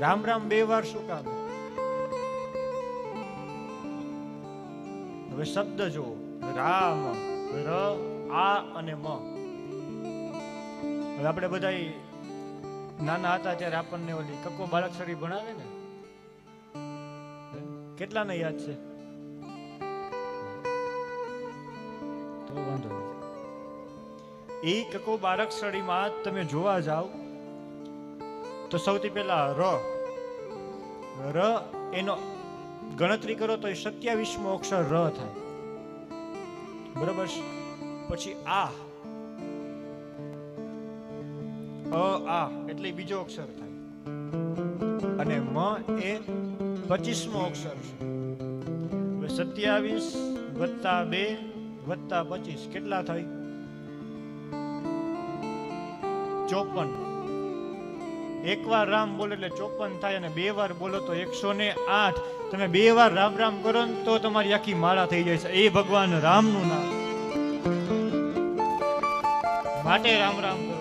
રામ રામ, બે વાર શું કામ? હવે શબ્દ જો રામ, ર, આ અને મ. હવે આપણે બધા નાના હતા ત્યારે આપણને ઓલી કક્કો બાળકસરી ભણાવે ને? કેટલાને યાદ છે? તો વાંધો એ કક્કો બાળકસરીમાં તમે જોવા જાઓ તો સૌથી પહેલા ર. ર એનો ગણતરી કરો તો એ સત્યાવીસમો અક્ષર ર થાય. બરોબર પછી આ. અ, આ એટલે બીજો અક્ષર થાય. અને મ એ પચીસમો અક્ષર છે. સત્યાવીસ વત્તા બે વત્તા પચીસ કેટલા થાય? ચોપન. એક વાર રામ બોલો એટલે ચોપન થાય અને બે વાર બોલો તો એકસો ને આઠ. તમે બે વાર રામ રામ કરો ને તો તમારી આખી માળા થઈ જાય છે. એ ભગવાન રામનું નામ. માટે રામ રામ